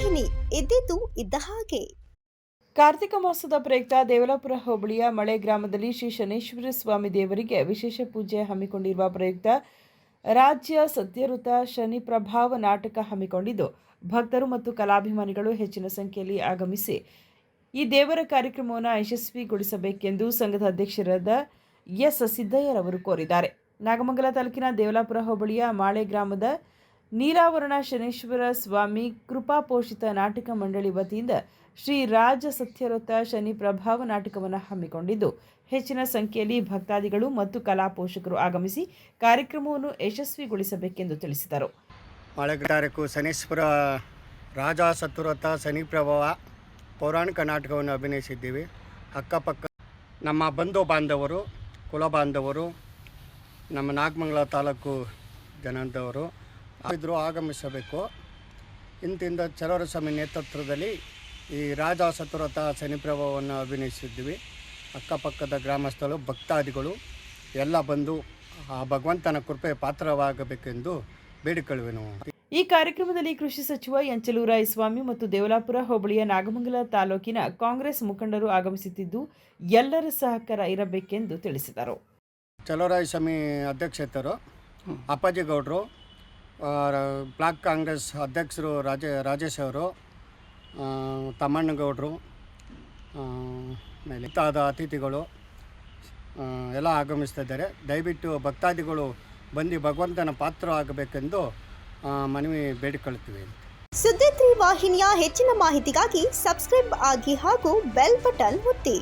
ಇದ್ದಿದ್ದು ಇದ್ದ ಹಾಗೆ. ಕಾರ್ತಿಕ ಮಾಸದ ಪ್ರಯುಕ್ತ ದೇವಲಾಪುರ ಹೋಬಳಿಯ ಮಳೆ ಗ್ರಾಮದಲ್ಲಿ ಶ್ರೀ ಶನೇಶ್ವರ ಸ್ವಾಮಿ ದೇವರಿಗೆ ವಿಶೇಷ ಪೂಜೆ ಹಮ್ಮಿಕೊಂಡಿರುವ ಪ್ರಯುಕ್ತ ರಾಜ್ಯ ಸತ್ಯಋತ ಶನಿ ಪ್ರಭಾವ ನಾಟಕ ಹಮ್ಮಿಕೊಂಡಿದ್ದು. ಭಕ್ತರು ಮತ್ತು ಕಲಾಭಿಮಾನಿಗಳು ಹೆಚ್ಚಿನ ಸಂಖ್ಯೆಯಲ್ಲಿ ಆಗಮಿಸಿ ಈ ದೇವರ ಕಾರ್ಯಕ್ರಮವನ್ನು ಯಶಸ್ವಿಗೊಳಿಸಬೇಕೆಂದು ಸಂಘದ ಅಧ್ಯಕ್ಷರಾದ ಎಸ್. ಸಿದ್ದಯ್ಯರವರು ಕೋರಿದ್ದಾರೆ. ನಾಗಮಂಗಲ ತಾಲೂಕಿನ ದೇವಲಾಪುರ ಹೋಬಳಿಯ ಮಾಳೆ ಗ್ರಾಮದ ನೀಲಾವರಣ ಶನೀಶ್ವರ ಸ್ವಾಮಿ ಕೃಪಾಪೋಷಿತ ನಾಟಕ ಮಂಡಳಿ ವತಿಯಿಂದ ಶ್ರೀ ರಾಜ ಸತ್ಯರಥ ಶನಿ ಪ್ರಭಾವ ನಾಟಕವನ್ನು ಹಮ್ಮಿಕೊಂಡಿದ್ದು, ಹೆಚ್ಚಿನ ಸಂಖ್ಯೆಯಲ್ಲಿ ಭಕ್ತಾದಿಗಳು ಮತ್ತು ಕಲಾ ಪೋಷಕರು ಆಗಮಿಸಿ ಕಾರ್ಯಕ್ರಮವನ್ನು ಯಶಸ್ವಿಗೊಳಿಸಬೇಕೆಂದು ತಿಳಿಸಿದರು. ತಾರೀಕು ಶನೀಶ್ವರ ರಾಜ ಸತ್ಯರಥ ಶನಿ ಪ್ರಭಾವ ಪೌರಾಣಿಕ ನಾಟಕವನ್ನು ಅಭಿನಯಿಸಿದ್ದೀವಿ. ಅಕ್ಕಪಕ್ಕ ನಮ್ಮ ಬಂಧು ಬಾಂಧವರು, ಕುಲ ಬಾಂಧವರು, ನಮ್ಮ ನಾಗಮಂಗಲ ತಾಲೂಕು ಜನದವರು ಇದ್ರೂ ಆಗಮಿಸಬೇಕು. ಇಂತಿಂದ ಚಲೋರ ಸ್ವಾಮಿ ನೇತೃತ್ವದಲ್ಲಿ ಈ ರಾಜ ಸತ್ತುರಥ ಶನಿ ಪ್ರಭಾವವನ್ನು ಅಭಿನಯಿಸಿದ್ದೀವಿ ಅಕ್ಕಪಕ್ಕದ ಗ್ರಾಮಸ್ಥರು ಭಕ್ತಾದಿಗಳು ಎಲ್ಲ ಬಂದು ಆ ಭಗವಂತನ ಕೃಪೆ ಪಾತ್ರವಾಗಬೇಕೆಂದು ಬೇಡಿಕೊಳ್ಳುವೆನು. ಈ ಕಾರ್ಯಕ್ರಮದಲ್ಲಿ ಕೃಷಿ ಸಚಿವ ಎಂಚಲೂರಾಯ ಸ್ವಾಮಿ ಮತ್ತು ದೇವಲಾಪುರ ಹೋಬಳಿಯ ನಾಗಮಂಗಲ ತಾಲೂಕಿನ ಕಾಂಗ್ರೆಸ್ ಮುಖಂಡರು ಆಗಮಿಸುತ್ತಿದ್ದು ಎಲ್ಲರ ಸಹಕಾರ ಇರಬೇಕೆಂದು ತಿಳಿಸಿದರು. ಚಲೋರಾಯಸ್ವಾಮಿ ಅಧ್ಯಕ್ಷತರು ಅಪ್ಪಾಜಿ ಗೌಡರು ಆ, ರ- ಬ್ಲಾಕ್ ಕಾಂಗ್ರೆಸ್ ಅಧ್ಯಕ್ಷರು ರಾಜ ರಾಜೇಶ್ ಅವರು ತಮ್ಮಣ್ಣಗೌಡರು ಇತ್ತಾದ ಅತಿಥಿಗಳು ಎಲ್ಲ ಆಗಮಿಸ್ತಿದ್ದಾರೆ ದಯವಿಟ್ಟು ಭಕ್ತಾದಿಗಳು ಬಂದು ಭಗವಂತನ ಪಾತ್ರ ಆಗಬೇಕೆಂದು ಮನವಿ ಬೇಡಿಕೊಳ್ತೀವಿ ಸುದ್ದಿ ವಾಹಿನಿಯ ಹೆಚ್ಚಿನ ಮಾಹಿತಿಗಾಗಿ ಸಬ್ಸ್ಕ್ರೈಬ್ ಆಗಿ ಹಾಗೂ ಬೆಲ್ ಬಟನ್ ಒತ್ತಿ.